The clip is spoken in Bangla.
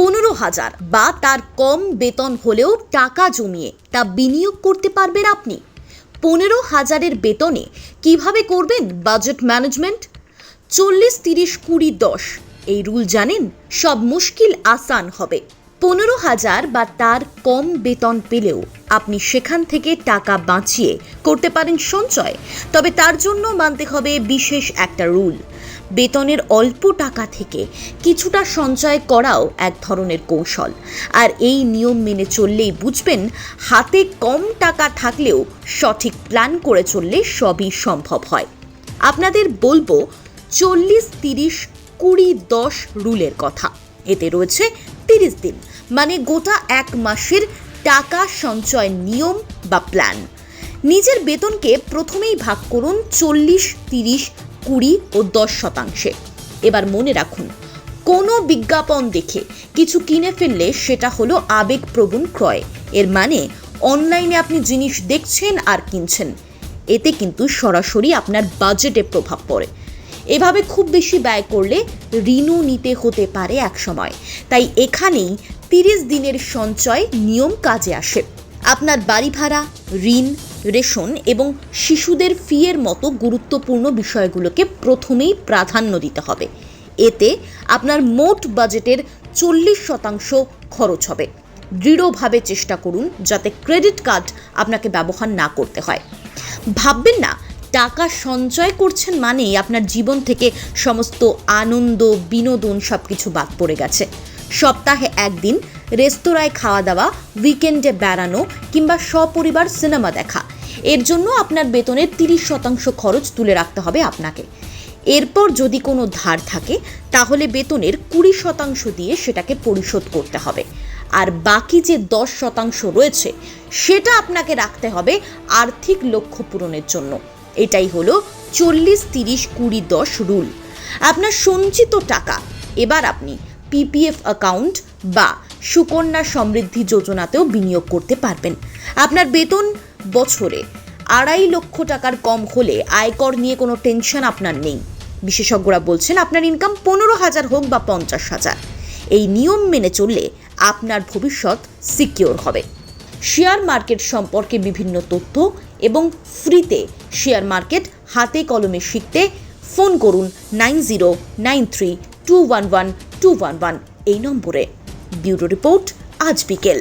পনেরো হাজার বা তার কম বেতন হলেও টাকা জমিয়ে তা বিনিয়োগ করতে পারবেন আপনি। পনেরো হাজারের বেতনে কীভাবে করবেন বাজেট ম্যানেজমেন্ট? চল্লিশ, তিরিশ, কুড়ি, দশ, এই রুল জানেন, সব মুশকিল আসান হবে। পনেরো হাজার বা তার কম বেতন পেলেও আপনি সেখান থেকে টাকা বাঁচিয়ে করতে পারেন সঞ্চয়। তবে তার জন্য মানতে হবে বিশেষ একটা রুল। বেতনের অল্প টাকা থেকে কিছুটা সঞ্চয় করাও এক ধরনের কৌশল। আর এই নিয়ম মেনে চললেই বুঝবেন, হাতে কম টাকা থাকলেও সঠিক প্ল্যান করে চললে সবই সম্ভব হয়। আপনাদের বলব, চল্লিশ, তিরিশ, কুড়ি, দশ রুলের কথা। এতে রয়েছে তিরিশ দিন মানে গোটা এক মাসের টাকা সঞ্চয় নিয়ম বা প্ল্যান। নিজের বেতনকে প্রথমেই ভাগ করুন চল্লিশ, তিরিশ কুড়ি ও দশ শতাংশে। এবার মনে রাখুন, কোনো বিজ্ঞাপন দেখে কিছু কিনে ফেললে সেটা হলো আবেগপ্রবণ ক্রয়। এর মানে অনলাইনে আপনি জিনিস দেখছেন আর কিনছেন। এতে কিন্তু সরাসরি আপনার বাজেটে প্রভাব পড়ে। এভাবে খুব বেশি ব্যয় করলে ঋণও নিতে হতে পারে এক সময় তাই এখানেই তিরিশ দিনের সঞ্চয় নিয়ম কাজে আসে। আপনার বাড়ি ভাড়া, ঋণ রেশন এবং শিশুদের ফিয়ের মতো গুরুত্বপূর্ণ বিষয়গুলোকে প্রথমেই প্রাধান্য দিতে হবে। এতে আপনার মোট বাজেটের চল্লিশ শতাংশ খরচ হবে। দৃঢ়ভাবে চেষ্টা করুন যাতে ক্রেডিট কার্ড আপনাকে ব্যবহার না করতে হয়। ভাববেন না, টাকা সঞ্চয় করছেন মানেই আপনার জীবন থেকে সমস্ত আনন্দ, বিনোদন সব কিছু বাদ পড়ে গেছে। সপ্তাহে একদিন রেস্তোরাঁয় খাওয়া দাওয়া উইকেন্ডে বেড়ানো কিংবা সপরিবার সিনেমা দেখা। এর জন্য আপনার বেতনের তিরিশ শতাংশ খরচ তুলে রাখতে হবে আপনাকে। এরপর যদি কোনো ধার থাকে, তাহলে বেতনের কুড়ি শতাংশ দিয়ে সেটাকে পরিশোধ করতে হবে। আর বাকি যে দশ শতাংশ রয়েছে, সেটা আপনাকে রাখতে হবে আর্থিক লক্ষ্য পূরণের জন্য। এটাই হলো চল্লিশ, তিরিশ, কুড়ি, দশ রুল আপনার সঞ্চিত টাকা, এবার আপনি পিপিএফ অ্যাকাউন্ট বা সুকন্যা সমৃদ্ধি যোজনাতেও বিনিয়োগ করতে পারবেন। আপনার বেতন বছরে আড়াই লক্ষ টাকার কম হলে আয়কর নিয়ে কোনো টেনশন আপনার নেই। বিশেষজ্ঞরা বলছেন, আপনার ইনকাম পনেরো হাজার হোক বা পঞ্চাশ হাজার। এই নিয়ম মেনে চললে আপনার ভবিষ্যৎ সিকিওর হবে। শেয়ার মার্কেট সম্পর্কে বিভিন্ন তথ্য এবং ফ্রিতে শেয়ার মার্কেট হাতে কলমে শিখতে ফোন করুন nine zero nine three two one one two one one এই নম্বরে। ব্যুরো রিপোর্ট আজ বিকেল।